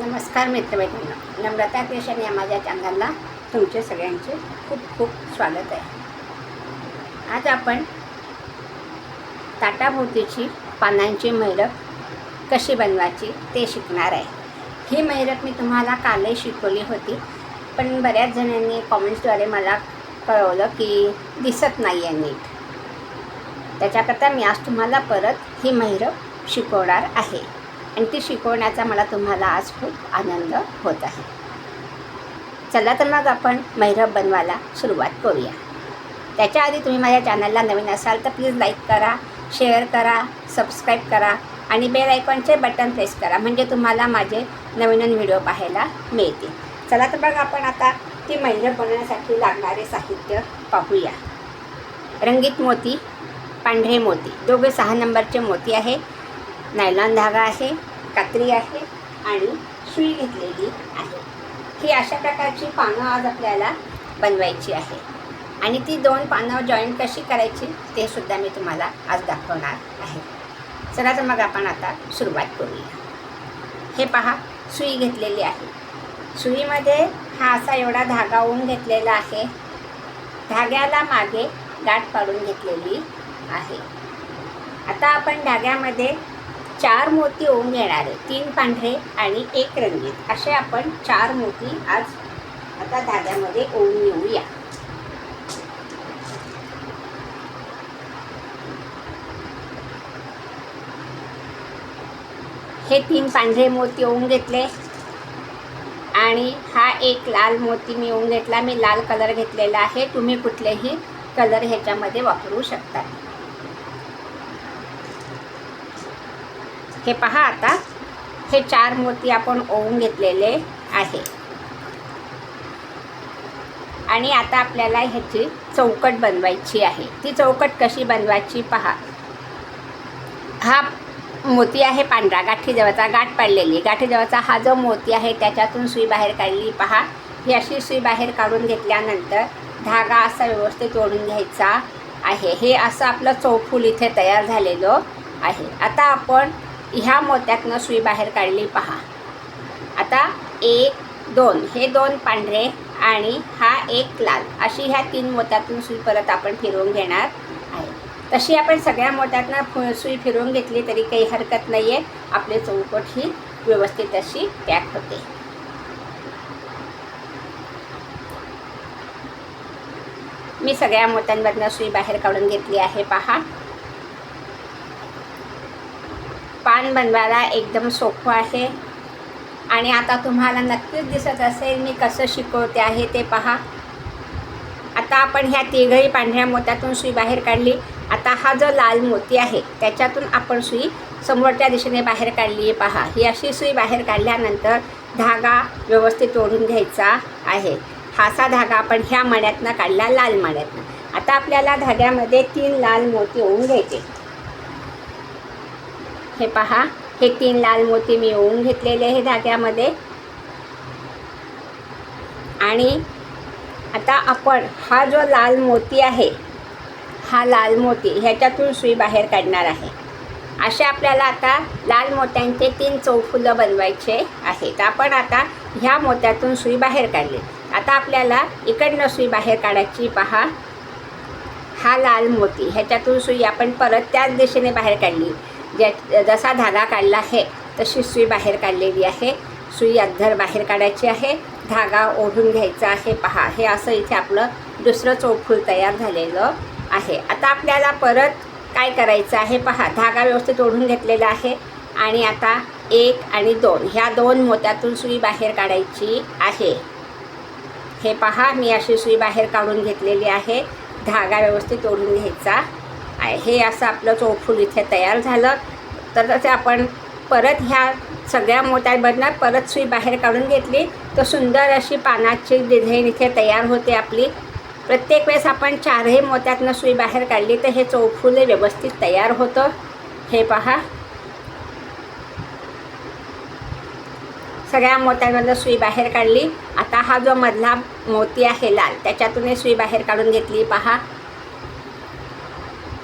नमस्कार मित्रमैत्रिणी नम्रता क्रिएशन या माझ्या चॅनलला तुमचे सगळ्यांचे खूप खूप स्वागत आहे. आज आपण ताटाभोवतीची पानांची मैरप कशी बनवायची ते शिकणार आहे. ही मैरप मी तुम्हाला कालही शिकवली होती पण बऱ्याच जणांनी कॉमेंट्सद्वारे मला कळवलं की दिसत नाही आहे नीट. त्याच्याकरता मी आज तुम्हाला परत ही मैरप शिकवणार आहे. आणि ती शिकवण्याचा मला तुम्हाला आज खूप आनंद होत आहे. चला तर मग आपण मैरब बनवायला सुरुवात करूया. त्याच्या आधी तुम्ही माझ्या चॅनलला नवीन असाल तर प्लीज लाईक करा शेअर करा सबस्क्राईब करा आणि बेल आयकॉनचे बटन प्रेस करा म्हणजे तुम्हाला माझे नवीन नवीन व्हिडिओ पाहायला मिळतील. चला तर मग आपण आता ती मैरब बनवण्यासाठी लागणारे साहित्य पाहूया. रंगीत मोती पांढरे मोती दोघे सहा नंबरचे मोती आहे. नायलॉन धागा आहे कात्री आहे आणि सुई घेतलेली आहे. ही अशा प्रकारची पानं आज आपल्याला बनवायची आहे. आणि ती दोन पानं जॉईंट कशी करायची ते सुद्धा मी तुम्हाला आज दाखवणार आहे. चला तर मग आपण आता सुरुवात करूया. हे पहा सुई घेतलेली आहे. सुईमध्ये हा असा एवढा धागा ओन घेतलेला आहे. धाग्याला मागे गाठ पाडून घेतलेली आहे. आता आपण धाग्यामध्ये चार मोती ओवून घेणार आहे तीन पांढरे आणि एक रंगीत. असे आपण चार मोती आज आता धाग्यामध्ये ओवून येऊया हे तीन पांढरे मोती ओवून घेतले. आणि हा एक लाल मोती मी ओवून घेतला. मी लाल कलर घेतलेला आहे. तुम्ही कुठलेही कलर ह्याच्यामध्ये वापरू शकता. हे पहा आता. हे चार मोती आपण ओवून घेतलेले आहे. आणि आता आपल्याला ह्याची चौकट बनवायची आहे. ती चौकट कशी बनवायची पहा. हा मोती आहे पांढरा गाठीजवळचा गाठ पाडलेली. गाठीजवळचा हा जो मोती आहे त्याच्यातून सुई बाहेर काढली. पहा ही अशी सुई बाहेर काढून घेतल्यानंतर धागा असा व्यवस्थित ओढून घ्यायचा आहे. हे असं आपलं चौफूल इथे तयार झालेलं आहे. आता आपण ह्या मोत्यातनं सुई बाहेर काढली पहा. आता एक दोन. हे दोन पांढरे आणि हा एक लाल. अशी ह्या तीन मोत्यातून सुई परत आपण फिरवून घेणार आहे. तशी आपण सगळ्या मोत्यातनं फु सुई फिरवून घेतली तरी काही हरकत नाही आहे आपली चौकट ही व्यवस्थित अशी पॅक होते. मी सगळ्या मोत्यांमधनं सुई बाहेर काढून घेतली आहे पहा. पान बनवायला एकदम सोपं आहे. आणि आता तुम्हाला नक्कीच दिसत असेल मी कसं शिकवते आहे ते पहा. आता आपण ह्या तिघही पांढऱ्या मोत्यातून सुई बाहेर काढली. आता हा जो लाल मोती आहे त्याच्यातून आपण सुई समोरच्या दिशेने बाहेर काढली आहे पहा. ही अशी सुई बाहेर काढल्यानंतर धागा व्यवस्थित ओढून घ्यायचा आहे. हासा धागा आपण ह्या मण्यातनं काढला लाल मण्यातनं. आता आपल्याला धाग्यामध्ये तीन लाल मोती ओढून घ्यायचे. हे पहा. हे तीन लाल मोती मी ओवून घेतलेले आहे धाग्यामध्ये. आणि आता आपण हा जो लाल मोती आहे हा लाल मोती ह्याच्यातून सुई बाहेर काढणार आहे. असे आपल्याला आता लाल मोत्यांचे तीन चौफुलं बनवायचे आहेत. आपण आता ह्या मोत्यातून सुई बाहेर काढली. आता आपल्याला इकडनं सुई बाहेर काढायची पहा. हा लाल मोती. ह्याच्यातून सुई आपण परत त्याच दिशेने बाहेर काढली. ज्या जसा धागा काढला आहे तशी सुई बाहेर काढलेली आहे. सुई अद्धर बाहेर काढायची आहे. धागा ओढून घ्यायचा आहे. पहा हे असं इथे आपलं दुसरं चौफूल तयार झालेलं आहे. आता आपल्याला परत काय करायचं आहे पहा धागा व्यवस्थित ओढून घेतलेला आहे आणि आता एक आणि दोन. ह्या दोन मोत्यातून सुई बाहेर काढायची आहे. हे पहा मी अशी सुई बाहेर काढून घेतलेली आहे. धागा व्यवस्थित ओढून घ्यायचा हे असं आपलं चौफूल इथे तयार झालं. तर तसे आपण परत ह्या सगळ्या मोत्यांमधनं परत सुई बाहेर काढून घेतली. तर सुंदर अशी पानाची डिझाईन इथे तयार होते आपली. प्रत्येक वेळेस आपण चारही मोत्यातनं सुई बाहेर काढली तर हे चौफुल व्यवस्थित तयार होतं. हे पहा. सगळ्या मोत्यांमधनं सुई बाहेर काढली. आता हा जो मधला मोती आहे लाल त्याच्यातून सुई बाहेर काढून घेतली. पहा.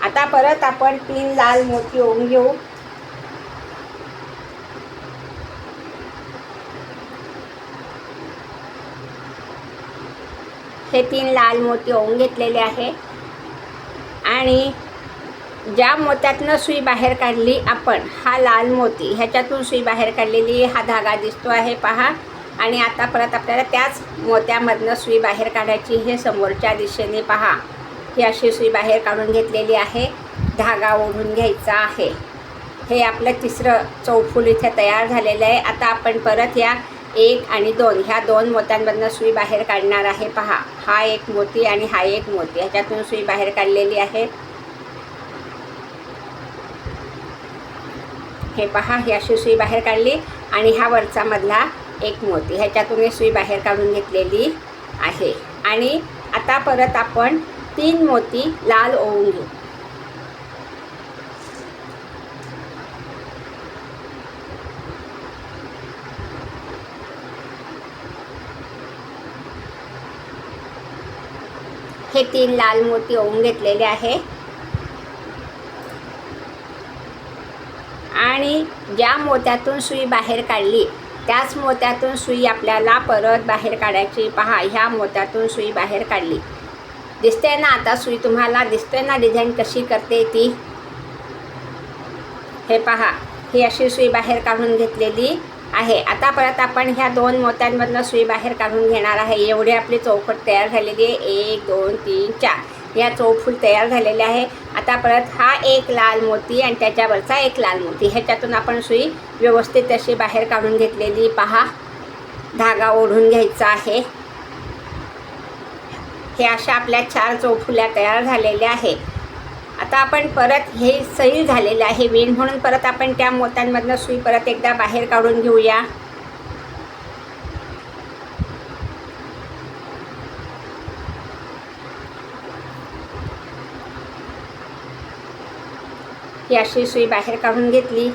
आता परत आपण तीन लाल मोती ओवून घेऊ. हे तीन लाल मोती ओवून घेतलेले आहे. आणि ज्या मोत्यातनं सुई बाहेर काढली आपण हा लाल मोती ह्याच्यातून सुई बाहेर काढलेली हा धागा दिसतो आहे पहा. आणि आता परत आपल्याला त्याच मोत्यामधनं सुई बाहेर काढायची हे समोरच्या दिशेने पहा. ही अशी सुई बाहेर काढून घेतलेली आहे. धागा ओढून घ्यायचा आहे. हे आपलं तिसरं चौफूल इथे तयार झालेलं आहे. आता आपण परत या एक आणि दोन. ह्या दोन मोत्यांमधनं सुई बाहेर काढणार आहे. पहा हा एक मोती आणि हा एक मोती. ह्याच्यातून सुई बाहेर काढलेली आहे. हे पहा ही अशी सुई बाहेर काढली आणि हा वरचा मधला एक मोती. ह्याच्यातून सुई बाहेर काढून घेतलेली आहे. आणि आता परत आपण तीन मोती लाल ओवून घेऊ. हे तीन लाल मोती ओवून घेतलेले आहे. आणि ज्या मोत्यातून सुई बाहेर काढली त्याच मोत्यातून सुई आपल्याला परत बाहेर काढायची. पहा ह्या मोत्यातून सुई बाहेर काढली. दिसते ना आता सुई तुम्हाला? दिसते ना डिझाईन कशी करते ती? हे पहा ही अशी सुई बाहेर काढून घेतलेली आहे. आता परत आपण ह्या दोन मोत्यांमधनं सुई बाहेर काढून घेणार आहे. एवढी आपली चौकट तयार झालेली आहे. एक दोन तीन चार. या चौफूल तयार झालेले आहे. आता परत हा एक लाल मोती आणि त्याच्यावरचा एक लाल मोती ह्याच्यातून आपण सुई व्यवस्थित अशी बाहेर काढून घेतलेली पहा. धागा ओढून घ्यायचा आहे. हे अशा आपल्या चार चौफुल्या तयार झालेल्या आहे आता आपण परत हे सैल झालेलं आहे. विण म्हणून परत आपण त्या मोत्यांमधनं सुई परत एकदा बाहेर काढून घेऊया. ही अशी सुई बाहेर काढून घेतली.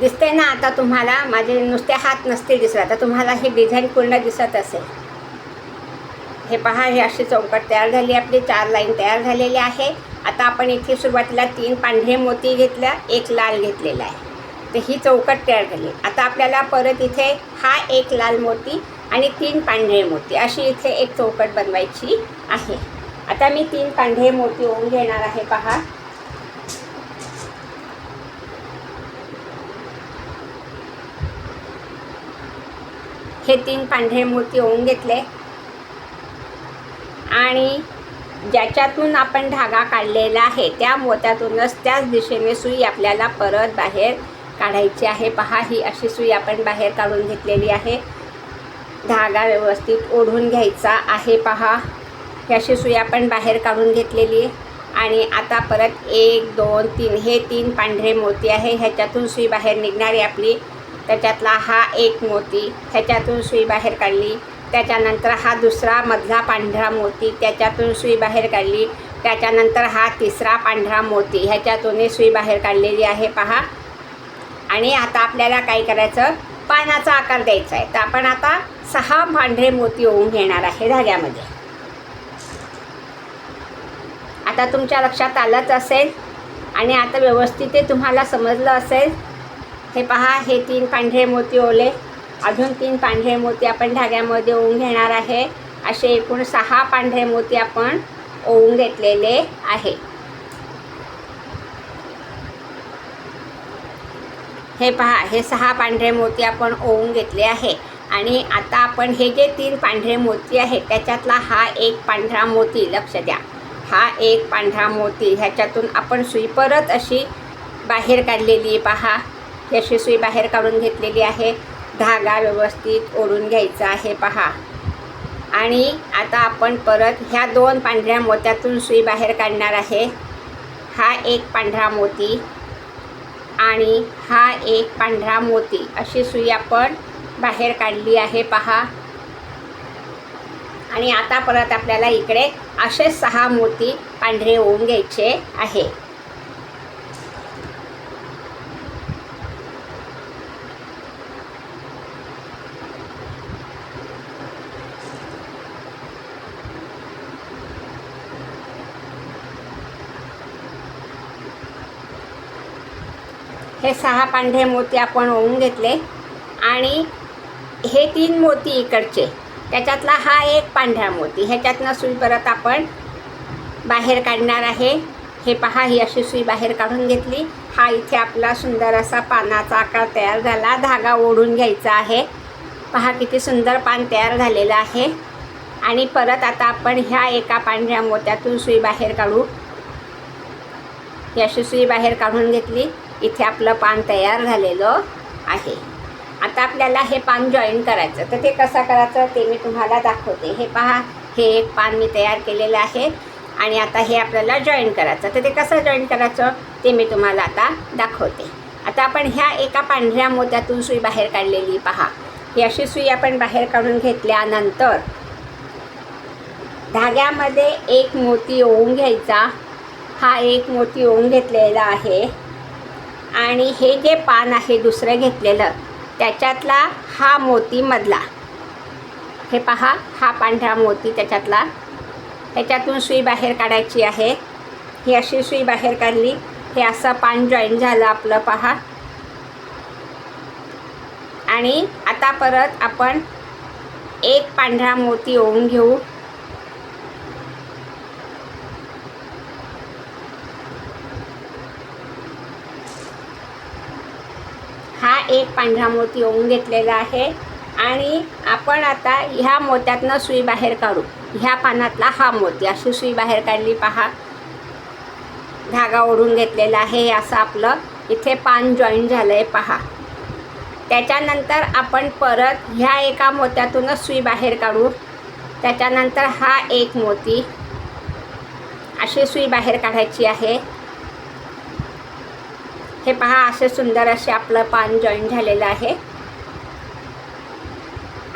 दिसते ना आता तुम्हाला माझे नुसते हात नसतील दिसत. आता तुम्हाला ही डिझाईन पूर्ण दिसत असेल. हे पहा हे अशी चौकट तयार झाली आपली चार लाईन तयार झालेली आहे. आता आपण इथे सुरुवातीला तीन पांढरे मोती घेतल्या एक लाल घेतलेला आहे. तर ही चौकट तयार झाली. आता आपल्याला परत इथे हा एक लाल मोती आणि तीन पांढरे मोती अशी इथे एक चौकट बनवायची आहे. आता मी तीन पांढरे मोती ओवून घेणार आहे पहा. हे तीन पांढरे मोती ओवून घेतले. आणि ज्याच्यातून आपण धागा काढलेला आहे त्या मोत्यातूनच त्याच दिशेने सुई आपल्याला परत बाहेर काढायची आहे. पहा ही अशी सुई आपण बाहेर काढून घेतलेली आहे. धागा व्यवस्थित ओढून घ्यायचा आहे. पहा ही अशी सुई आपण बाहेर काढून घेतलेली आहे. आणि आता परत एक दोन तीन हे तीन पांढरे मोती आहे. ह्याच्यातून सुई बाहेर निघणारी आपली. त्याच्यातला हा एक मोती ह्याच्यातून सुई बाहेर काढली. त्याच्यानंतर हा दुसरा मधला पांढरा मोती त्याच्यातून सुई बाहेर काढली. त्याच्यानंतर हा तिसरा पांढरा मोती ह्याच्यातूनही सुई बाहेर काढलेली आहे. पहा आणि आता आपल्याला काय करायचं? पानाचा आकार द्यायचा आहे. तर आपण आता सहा पांढरे मोती होऊन घेणार आहे धाग्यामध्ये. आता तुमच्या लक्षात आलंच असेल आणि आता व्यवस्थित ते तुम्हाला समजलं असेल. हे पहा हे तीन पांढरे मोती ओले. अजून तीन पांढरे मोती आपण धाग्यामध्ये ओवून घेणार आहे. असे एकूण सहा पांढरे मोती आपण ओवून घेतलेले आहे. हे पहा हे सहा पांढरे मोती आपण ओवून घेतले आहे. आणि आता आपण हे जे तीन पांढरे मोती आहेत त्याच्यातला हा एक पांढरा मोती लक्ष द्या. हा एक पांढरा मोती ह्याच्यातून आपण सुई परत अशी बाहेर काढलेली आहे पहा. ही अशी सुई बाहेर काढून घेतलेली आहे. धागा व्यवस्थित ओढून घ्यायचा आहे पहा. आणि आता आपण परत ह्या दोन पांढऱ्या मोत्यातून सुई बाहेर काढणार आहे. हा एक पांढरा मोती आणि हा एक पांढरा मोती. अशी सुई आपण बाहेर काढली आहे पहा. आणि आता परत आपल्याला इकडे असे सहा मोती पांढरे होऊन घ्यायचे आहे. हे सहा पांढरे मोती आपण ओवून घेतले. आणि हे तीन मोती इकडचे. त्याच्यातला हा एक पांढरा मोती. ह्याच्यातनं सुई परत आपण बाहेर काढणार आहे. हे पहा ही अशी सुई बाहेर काढून घेतली. हा इथे आपला सुंदर असा पानाचा आकार तयार झाला. धागा ओढून घ्यायचा आहे. पहा किती सुंदर पान तयार झालेलं आहे. आणि परत आता आपण ह्या एका पांढऱ्या मोत्यातून सुई बाहेर काढू. ही अशी सुई बाहेर काढून घेतली. इथे आपलं पान तयार झालेलं आहे. आता आपल्याला हे पान जॉईन करायचं. तर ते कसं करायचं ते मी तुम्हाला दाखवते. हे पहा हे एक पान मी तयार केलेलं आहे. आणि आता हे आपल्याला जॉईन करायचं. तर ते कसं जॉईन करायचं ते मी तुम्हाला आता दाखवते. आता आपण ह्या एका पांढऱ्या मोत्यातून सुई बाहेर काढलेली पहा. ही अशी सुई आपण बाहेर काढून घेतल्यानंतर धाग्यामध्ये एक मोती ओवून घ्यायचा. हा एक मोती ओवून घेतलेला आहे. आणि हे जे पान आहे दुसरं घेतलेलं त्याच्यातला हा मोती मधला. हे पहा हा पांढरा मोती त्याच्यातला. त्याच्यातून सुई बाहेर काढायची आहे. ही अशी सुई बाहेर काढली. हे असं पान जॉईन झालं आपलं पहा. आणि आता परत आपण एक पांढरा मोती ओवून घेऊ हा एक पांढरा मोती ओवून घेतलेला आहे. आणि आपण आता ह्या मोत्यातनं सुई बाहेर काढू. ह्या पानातला हा मोती. अशी सुई बाहेर काढली पहा. धागा ओढून घेतलेला आहे. असं आपलं इथे पान जॉईन झालं आहे पहा. त्याच्यानंतर आपण परत ह्या एका मोत्यातूनच सुई बाहेर काढू. त्याच्यानंतर हा एक मोती. अशी सुई बाहेर काढायची आहे. हे पहा असे सुंदर असे आपलं पान जॉईन झालेलं आहे.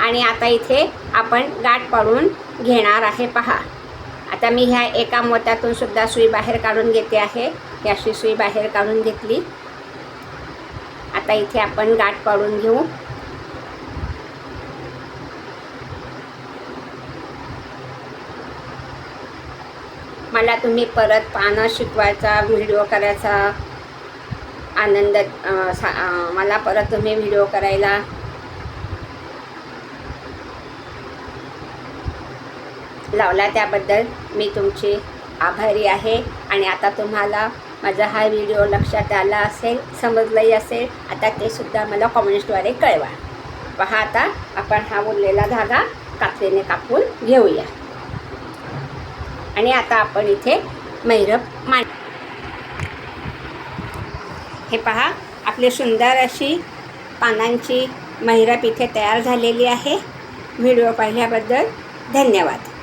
आणि आता इथे आपण गाठ पाडून घेणार आहे पहा. आता मी ह्या एका मोत्यातून सुद्धा सुई बाहेर काढून घेते आहे. ही अशी सुई बाहेर काढून घेतली. आता इथे आपण गाठ पाडून घेऊ. मला तुम्ही परत पानं शिकवायचा व्हिडिओ करायचा आनंद सा मला परत तुम्ही व्हिडिओ करायला. लावला त्याबद्दल मी तुमची आभारी आहे. आणि आता तुम्हाला माझा हा व्हिडिओ लक्षात आला असेल समजलंही असेल आता ते सुद्धा मला कॉमेंट्सद्वारे कळवा. पहा आता आपण हा उरलेला धागा कात्रीने कापून घेऊया. आणि आता आपण इथे मैरप मांड हे पहा आपली सुंदर अशी पानांची महिरप इथे तयार झालेली आहे. व्हिडिओ पाहिल्याबद्दल धन्यवाद.